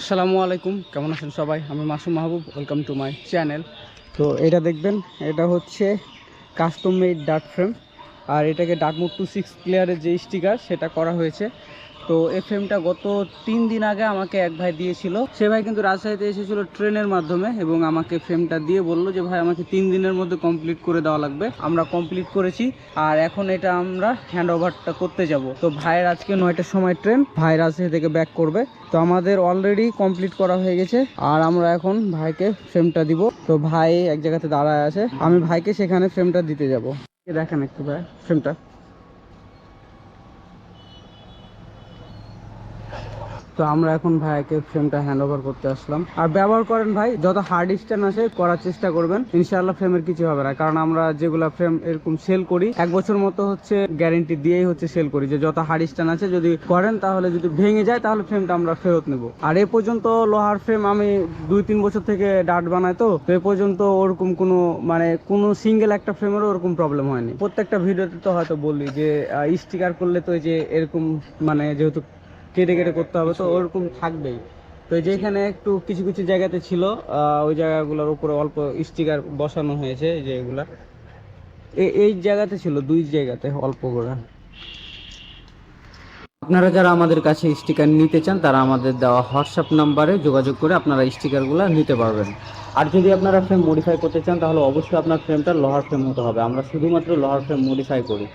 আসসালামু আলাইকুম, কেমন আছেন সবাই? আমি Masum Mahbub welcome to my channel তো এটা দেখবেন, এটা হচ্ছে কাস্টম মেড ডার্ট ফ্রেম আর এটাকে ডার্টমুড টু সিক্স প্লেয়ারের যে স্টিকার সেটা করা হয়েছে। তো এই ফ্রেমটা গত তিন দিন আগে আমাকে এক ভাই দিয়েছিল। সে ভাই কিন্তু রাজশাহীতে এসেছিল ট্রেনের মাধ্যমে এবং আমাকে ফ্রেমটা দিয়ে বলল যে, ভাই, আমাকে তিন দিনের মধ্যে কমপ্লিট করে দেওয়া লাগবে। আমরা কমপ্লিট করেছি আর এখন এটা আমরা হ্যান্ড ওভারটা করতে যাব। তো ভাইয়ের আজকে নয়টার সময় ট্রেন, ভাই রাজশাহী থেকে ব্যাক করবে। তো আমাদের অলরেডি কমপ্লিট করা হয়ে গেছে আর আমরা এখন ভাইকে ফ্রেমটা দিব। তো ভাই এক জায়গাতে দাঁড়ায় আছে। আমি ভাইকে সেখানে ফ্রেমটা দিতে যাব। দেখেন একটু ভাই ফ্রেমটা তো আমরা এখন ভাইকে ফ্রেমটা হ্যান্ড ওভার করতে আসলাম। আর ব্যবহার করেন ভাই, যত হার্ড স্ট্যান্ড আছে, করার চেষ্টা করবেন। ইনশাআল্লাহ ফ্রেমের কিছু হবে না, কারণ আমরা যেগুলা ফ্রেম এরকম সেল করি, এক বছর মতো হচ্ছে গ্যারেন্টি দিয়েই হচ্ছে সেল করি যে যত হার্ড স্ট্যান্ড আছে, যদি করেন তাহলে যদি ভেঙে যায়, তাহলে ফ্রেমটা আমরা ফেরত নেব। আর এ পর্যন্ত লোহার ফ্রেম আমি দুই তিন বছর থেকে ডাট বানাই তো এ পর্যন্ত ওরকম কোনো মানে কোনো সিঙ্গেল একটা ফ্রেমেরও ওরকম প্রবলেম হয়নি। প্রত্যেকটা ভিডিওতে তো হয়তো বলি যে স্টিকার করলে তো এই যে এরকম মানে যেহেতু কেটে কেটে করতে হবে, তো ওরকম থাকবেই। তো যেখানে একটু কিছু কিছু জায়গাতে ছিল ওই জায়গাগুলোর উপরে অল্প স্টিকার বসানো হয়েছে, এই যে এগুলা এ- এই জায়গাতে ছিল, দুই জায়গাতে অল্প করে। আপনারা যারা আমাদের কাছে স্টিকার নিতে চান, তারা আমাদের দেওয়া হোয়াটসঅ্যাপ নাম্বারে যোগাযোগ করে আপনারা স্টিকারগুলো নিতে পারবেন। আর যদি আপনারা ফ্রেম মডিফাই করতে চান, তাহলে অবশ্যই আপনার ফ্রেমটা লোহার ফ্রেম হতে হবে। আমরা শুধুমাত্র লোহার ফ্রেম মডিফাই করি।